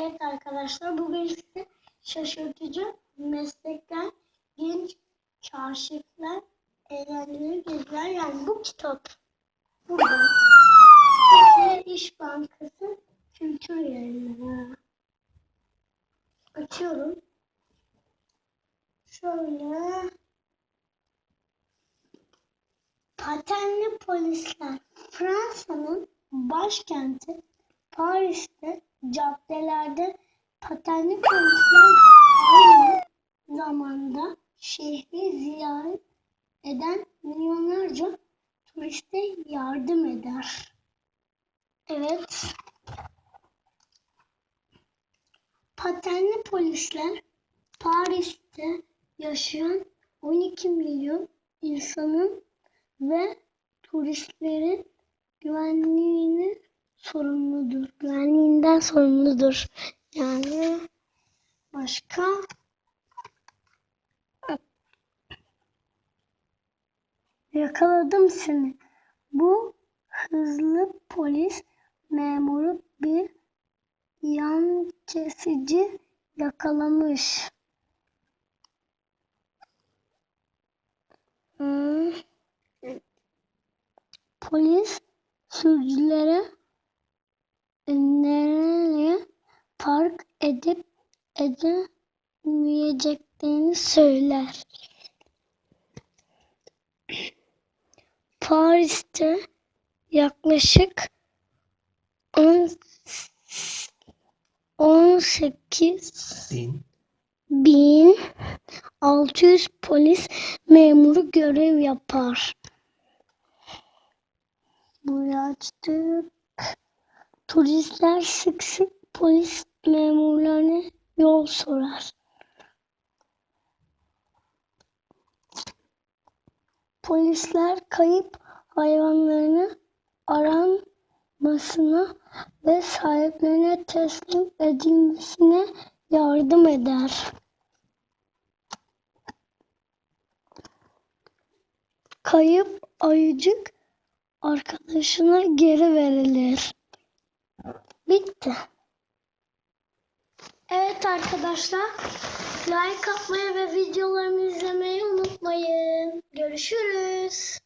Evet arkadaşlar bugün size şaşırtıcı meslekler, genç kaşifler, eğlenceli geziler yani bu kitap. Burada. Türkiye İş Bankası Kültür Yayınları. Açıyorum. Şöyle. Patenli polisler. Fransa'nın başkenti Paris'te caddelerde patenli polisler aynı zamanda şehri ziyaret eden milyonlarca turiste yardım eder. Evet. Patenli polisler Paris'te yaşayan 12 milyon insanın ve turistlerin güvenliğini sorumludur. Güvenliğinden sorumludur. Yani başka yakaladım seni. Bu hızlı polis memuru bir yan kesici yakalamış. Hmm. Polis sürücülere nereye park edip edemeyeceklerini söyler. Paris'te yaklaşık 10 18 Bin. 1600 polis memuru görev yapar. Burayı açtık. Turistler sık sık polis memurlarına yol sorar. Polisler kayıp hayvanlarını aranmasına ve sahiplerine teslim edilmesine yardım eder. Kayıp ayıcık arkadaşına geri verilir. Bitti. Evet arkadaşlar. Like atmayı ve videolarımı izlemeyi unutmayın. Görüşürüz.